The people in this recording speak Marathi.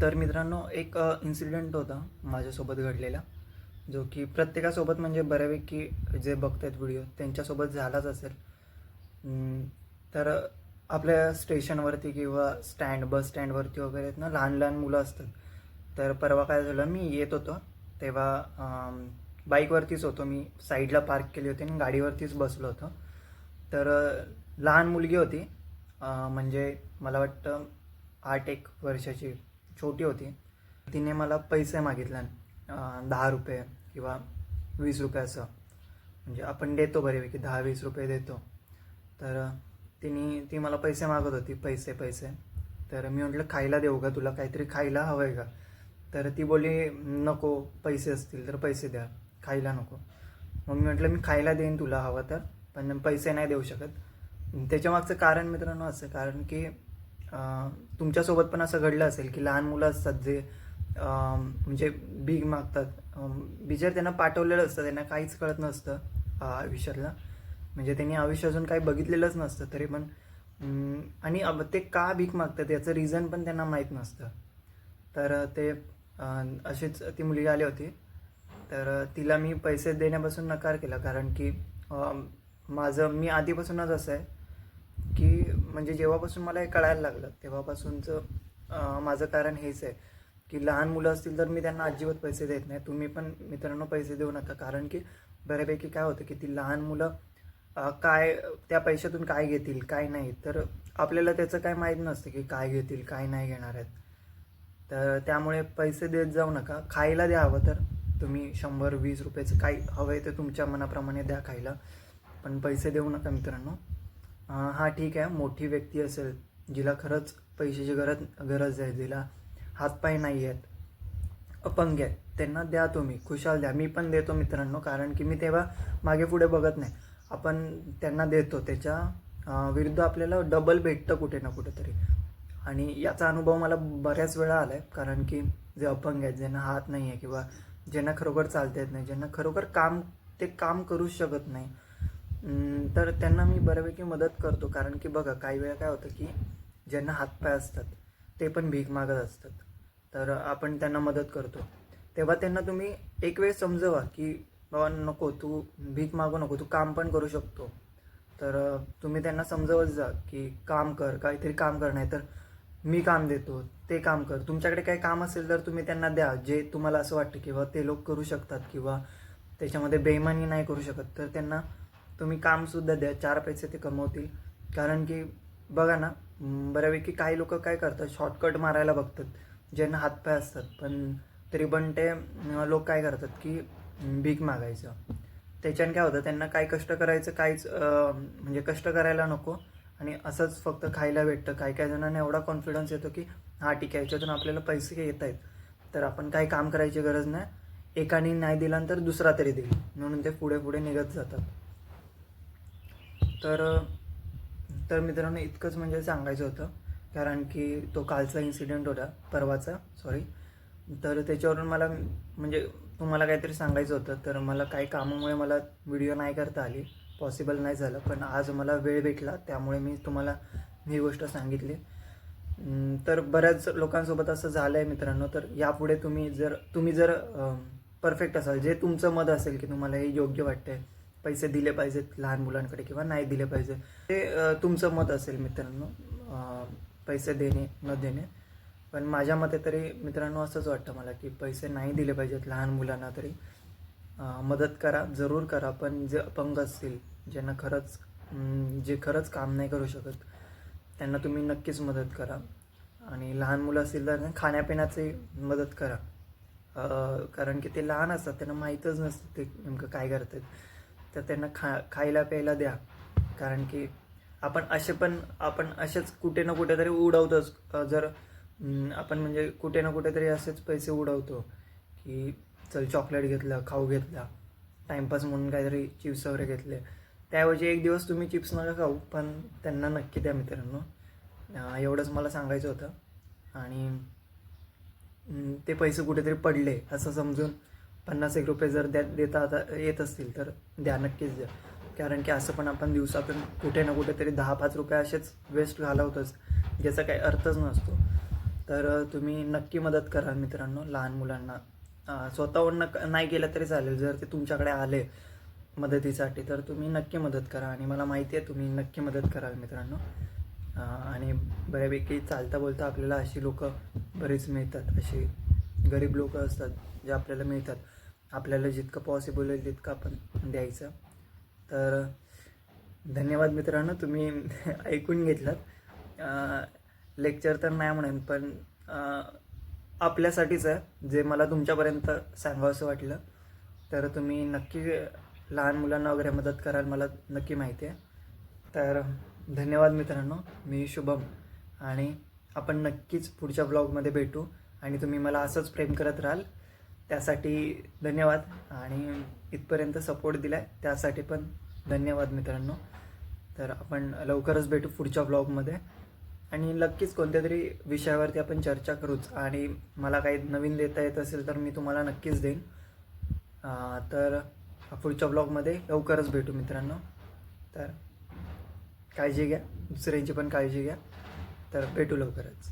तर मित्रांनो एक इन्सिडेंट होता माझ्यासोबत घडलेला जो की प्रत्येकासोबत म्हणजे बऱ्यापैकी जे बघतायत व्हिडिओ त्यांच्यासोबत झालाच असेल. तर आपल्या स्टेशनवरती किंवा स्टँड बस स्टँडवरती वगैरे आहेत ना लहान लहान मुलं असतात. तर परवा काय झालं मी येत होतो तेव्हा बाईकवरतीच होतो मी साईडला पार्क केली होती आणि गाडीवरतीच बसलो होतो. तर लहान मुलगी होती म्हणजे मला वाटतं आठ एक वर्षाची. छोटी होती. तिने मला पैसे मागितले दहा रुपये किंवा वीस रुपये असं. म्हणजे आपण देतो बरेपैकी दहा वीस रुपये देतो. तर तिने ती मला पैसे मागत होती पैसे पैसे. तर मी म्हटलं खायला देऊ का? तुला काहीतरी खायला हवं आहे का? तर ती बोलली नको पैसे असतील तर पैसे द्या. खायला नको. मग मी म्हटलं मी खायला देईन तुला हवं तर पण पैसे नाही देऊ शकत. त्याच्या मागचं कारण मित्रांनो असं कारण की तुमच्यासोबत पण असं घडलं असेल की लहान मुलं असतात जे म्हणजे भीक मागतात. बिचार त्यांना पाठवलेलं असतं त्यांना काहीच कळत नसतं आयुष्यातला आयुष्यातलं. म्हणजे त्यांनी आयुष्य अजून काही बघितलेलंच नसतं तरी पण आणि ते का भीक मागतात याचं रिझन पण त्यांना माहीत नसतं. तर ते अशीच ती मुलगी आली होती. तर तिला मी पैसे देण्यापासून नकार केला कारण की माझं मी आधीपासूनच असं आहे की म्हणजे जेव्हापासून मला हे कळायला लागलं तेव्हापासूनचं माझं कारण हेच आहे की लहान मुलं असतील तर मी त्यांना अजिबात पैसे देत नाही. तुम्ही पण मित्रांनो पैसे देऊ नका. कारण की बऱ्यापैकी काय होतं की ती लहान मुलं काय त्या पैशातून काय घेतील काय नाही. तर आपल्याला त्याचं काय माहीत नसतं की काय घेतील काय नाही घेणार आहेत. तर त्यामुळे पैसे देत जाऊ नका. खायला द्या हवं तर तुम्ही शंभर वीस रुपयाचं काही हवं आहे ते तुमच्या मनाप्रमाणे द्या खायला. पण पैसे देऊ नका मित्रांनो. हां ठीक आहे. मोठी व्यक्ती असेल जिला खरंच पैशाची गरज गरज आहे. जिला हातपाय नाही आहेत. अपंग आहेत. त्यांना द्या तुम्ही. खुशाल द्या. मी पण देतो मित्रांनो कारण की मी तेव्हा मागे पुढे बघत नाही. आपण त्यांना देतो. त्याच्या विरुद्ध आपल्याला डबल भेटतं कुठे ना कुठेतरी. आणि याचा अनुभव मला बऱ्याच वेळा आला आहे कारण की जे अपंग आहेत ज्यांना हात नाही आहे किंवा ज्यांना खरोखर चालता येत नाही ज्यांना खरोखर काम ते काम करूच शकत नाही तर त्यांना मी बऱ्यापैकी मदत करतो. कारण की बघा काही वेळा काय होतं की ज्यांना हातपाय असतात ते पण भीक मागत असतात. तर आपण त्यांना मदत करतो. तेव्हा त्यांना तुम्ही एक वेळ समजवा की बाबा नको तू भीक मागू नको तू काम पण करू शकतो. तर तुम्ही त्यांना समजवत जा की काम कर काहीतरी काम कर नाही तर मी काम देतो ते काम कर. तुमच्याकडे काही काम असेल तर तुम्ही त्यांना द्या जे तुम्हाला असं वाटतं किंवा ते लोक करू शकतात किंवा त्याच्यामध्ये बेईमानी नाही करू शकत. तर त्यांना तुम्ही कामसुद्धा द्या चार पैसे ते कमवतील. कारण की बघा ना बऱ्यापैकी काही लोक काय करतात शॉर्टकट मारायला बघतात ज्यांना हातपाय असतात. पण तरी पण ते लोक काय करतात की भीक मागायचं. त्याच्याने काय होतं त्यांना काय कष्ट करायचं काहीच म्हणजे कष्ट करायला नको. आणि असंच फक्त खायला भेटतं. काही काही जणांना एवढा कॉन्फिडन्स येतो की हा ठीक आहे याच्यातून आपल्याला पैसे येत आहेत. तर आपण काही काम करायची गरज नाही. एकाने नाही दिला तर दुसरा तरी देईल. म्हणून ते पुढे पुढे निघत जातात. तर तर मित्रांनो इतकंच म्हणजे सांगायचं होतं. कारण की तो कालचा इन्सिडेंट होता परवाचा सॉरी तर त्याच्यावरून मला म्हणजे तुम्हाला काहीतरी सांगायचं होतं. तर मला काही कामामुळे मला व्हिडिओ नाही करता आली. पॉसिबल नाही झालं. पण आज मला वेळ भेटला त्यामुळे मी तुम्हाला ही गोष्ट सांगितली. तर बऱ्याच लोकांसोबत असं झालं आहे मित्रांनो. तर यापुढे तुम्ही जर तुम्ही जर परफेक्ट असाल जे तुमचं मत असेल की तुम्हाला हे योग्य वाटतंय पैसे दिले पाहिजेत लहान मुलांकडे किंवा नाही दिले पाहिजे ते तुमचं मत असेल मित्रांनो. पैसे देणे न देणे. पण माझ्या मते तरी मित्रांनो असंच वाटतं मला की पैसे नाही दिले पाहिजेत लहान मुलांना तरी. मदत करा जरूर करा पण जे अपंग असतील ज्यांना खरंच जे खरंच काम नाही करू शकत त्यांना तुम्ही नक्कीच मदत करा. आणि लहान मुलं असतील तर खाण्यापिण्याची मदत करा. कारण की ते लहान असतात त्यांना माहीतच नसतं ते नेमकं काय करतात. तर त्यांना खा खायला प्यायला द्या. कारण की आपण असे पण आपण असेच कुठे ना कुठेतरी उडवतोच. जर आपण म्हणजे कुठे ना कुठेतरी असेच पैसे उडवतो की चल चॉकलेट घेतलं खाऊ घेतला टाईमपास म्हणून काहीतरी चिप्स वगैरे घेतले. त्याऐवजी एक दिवस तुम्ही चिप्स नका खाऊ पण त्यांना नक्की द्या मित्रांनो. एवढंच मला सांगायचं होतं. आणि ते पैसे कुठेतरी पडले असं समजून पन्नास एक रुपये जर द्या देता आता येत असतील तर द्या नक्कीच द्या. कारण की असं पण आपण दिवसातून कुठे ना कुठे तरी दहा पाच रुपये असेच वेस्ट घालवतोच ज्याचा काही अर्थच नसतो. तर तुम्ही नक्की मदत करा मित्रांनो लहान मुलांना. स्वतःहून नाही केलं तरी चालेल. जर ते तुमच्याकडे आले मदतीसाठी तर तुम्ही नक्की मदत करा. आणि मला माहिती आहे तुम्ही नक्की मदत कराल मित्रांनो. आणि बऱ्यापैकी चालता बोलता आपल्याला अशी लोकं बरीच मिळतात अशी गरीब लोक असतात जे आपल्याला मिळतात. आपल्याला जितकं पॉसिबल होईल तितकं आपण द्यायचं. तर धन्यवाद मित्रांनो तुम्ही ऐकून घेतलात. लेक्चर तर नाही म्हणेन पण आपल्यासाठीच आहे जे मला तुमच्यापर्यंत सांगावंसं वाटलं. तर तुम्ही नक्की लहान मुलांना वगैरे मदत कराल मला नक्की माहिती आहे. तर धन्यवाद मित्रांनो मी शुभम. आणि आपण नक्कीच पुढच्या ब्लॉगमध्ये भेटू. आणि तुम्ही मला असंच प्रेम करत राहाल. त्यासाठी धन्यवाद आणि इथपर्यंत सपोर्ट दिला आहे त्यासाठी पण धन्यवाद मित्रांनो. तर आपण लवकरच भेटू पुढच्या ब्लॉगमध्ये आणि नक्कीच कोणत्या तरी विषयावरती आपण चर्चा करूच. आणि मला काही नवीन देता येत असेल तर मी तुम्हाला नक्कीच देईन. तर पुढच्या ब्लॉगमध्ये लवकरच भेटू मित्रांनो. तर काळजी घ्या. दुसऱ्यांची पण काळजी घ्या. तर भेटू लवकरच.